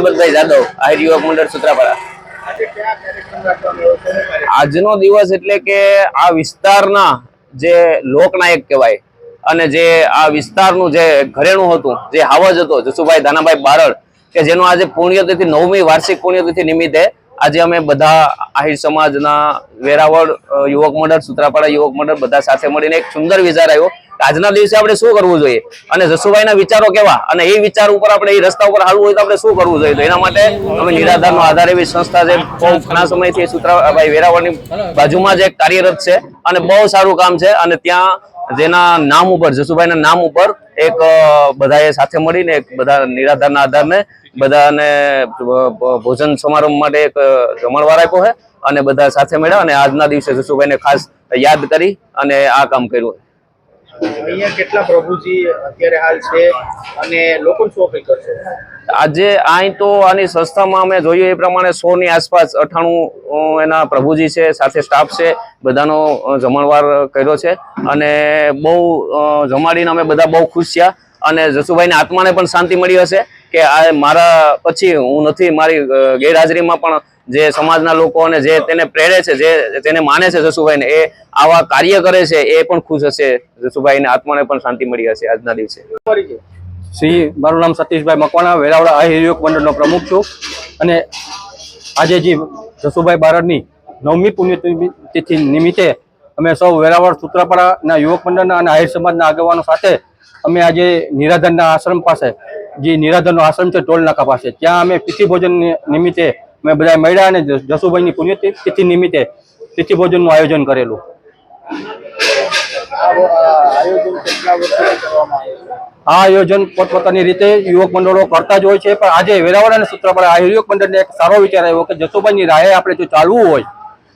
પરબતભાઈ જાદવ આહિર યુવક મંડળ સૂત્રાપાડા. આજનો દિવસ એટલે કે આ વિસ્તારના જે લોકનાયક કહેવાય અને જે આ વિસ્તારનું જે ઘરેણું હતું, જે હાવજ હતો જસુભાઈ દાનાભાઈ બારડ, કે જેનો આજે પુણ્યતિથિ નવમી વાર્ષિક પુણ્યતિથિ નિમિત્તે આજે અમે બધા આહિર સમાજના વેરાવળ યુવક મંડળ, સુત્રાપાડા યુવક મંડળ બધા સાથે મળીને એક સુંદર વિચાર આવ્યો આજના દિવસે આપણે શું કરવું જોઈએ? અને જસુભાઈના વિચારો કેવા? અને એ વિચાર ઉપર આપણે, એ રસ્તા ઉપર હાલવું હોય તો આપણે શું કરવું જોઈએ? તો એના માટે અમે નિરાધારનો આધાર એવી સંસ્થા છે. બહુ ઘણા સમયથી સુત્રાભાઈ વેરાવળની બાજુમાં જ એક કાર્યરત છે અને બહુ સારું કામ છે. અને ત્યાં જેના નામ ઉપર, જસુભાઈના નામ ઉપર એક બધાએ સાથે મળીને એક બધા નિરાધારના આધારને બધાને ભોજન સમારંભ માટે એક જમણવાર આપ્યો છે અને બધા સાથે મળ્યા અને આજના દિવસે જસુભાઈને ખાસ યાદ કરી અને આ કામ કર્યું. અહીંયા કેટલા પ્રભુજી અત્યારે હાલ છે અને લોકો શું અપીલ કરશે? આજે અહીં તો આની સંસ્થામાં અમે જોયું એ પ્રમાણે સો ની આસપાસ અઠાણું એના પ્રભુજી છે, સાથે સ્ટાફ છે, બધાનો જમણવાર કર્યો છે. અને બહુ જમાડીને અમે બધા બહુ ખુશ થયા. અને જસુભાઈને આત્માને પણ શાંતિ મળી હશે કે આ મારા પછી હું નથી, મારી ગેરહાજરીમાં પણ જે સમાજના લોકો અને જે તેને પ્રેરે છે જે તેને માને છે જસુભાઈને એ આવા કાર્ય કરે છે એ પણ ખુશ હશે જસુભાઈને આત્માને પણ શાંતિ મળી હશે આજના દિવસે. શ્રી મારું નામ સતીશભાઈ મકવાણા વેરાવળા આહિર યુવક મંડળનો પ્રમુખ છું. અને આજે જે જસુભાઈ બારડની નવમી પુણ્યતિથિ નિમિત્તે અમે સૌ વેરાવળ સૂત્રાપાડાના યુવક મંડળના અને આહિર સમાજના આગેવાનો સાથે અમે આજે નિરાધનના આશ્રમ પાસે જે નિરાધનનો આશ્રમ છે ટોલ નાકા પાસે ત્યાં અમે તિથિ ભોજન નિમિત્તે અમે બધા મળ્યા અને જસુભાઈની પુણ્યતિથિ નિમિત્તે તિથિ ભોજનનું આયોજન કરેલું. આ આયોજન પોતપોતાની રીતે યુવક મંડળો કરતા જ હોય છે પણ આજે વેરાવળ અને સૂત્રાપાડા આ યુવક મંડળને એક સારો વિચાર આવ્યો કે જસુભાઈની રાહે આપણે જો ચાલવું હોય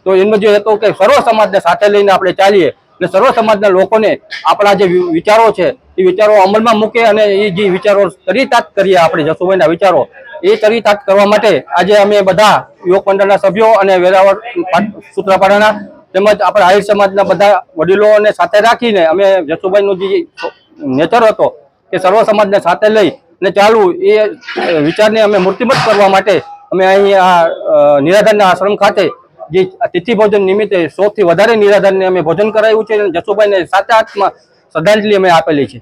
તો એનો જે હતો કે સર્વ સમાજને સાથે લઈને આપણે ચાલીએ અને સર્વ સમાજના લોકોને આપણા જે વિચારો છે એ વિચારો અમલમાં મૂકે અને એ જે વિચારો ચરિતાર્થ કરીએ આપણે જસુભાઈના વિચારો એ ચરિતાર્થ કરવા માટે આજે અમે બધા યુવક મંડળના સભ્યો અને વેરાવળ સૂત્રાપાડાના તેમજ આપણા આહિર સમાજના બધા વડીલોને સાથે રાખીને અમે જસુભાઈનું જે નેચર હતો કે સર્વ સમાજને સાથે લઈ અને ચાલવું એ વિચારને અમે મૂર્તિમત કરવા માટે અમે અહીં આ નિરાધારના આશ્રમ ખાતે જે તિથિ ભોજન નિમિત્તે સૌથી વધારે નિરાધારને અમે ભોજન કરાવ્યું છે અને જસુભાઈને સાચા હાથમાં શ્રદ્ધાંજલિ અમે આપેલી છે.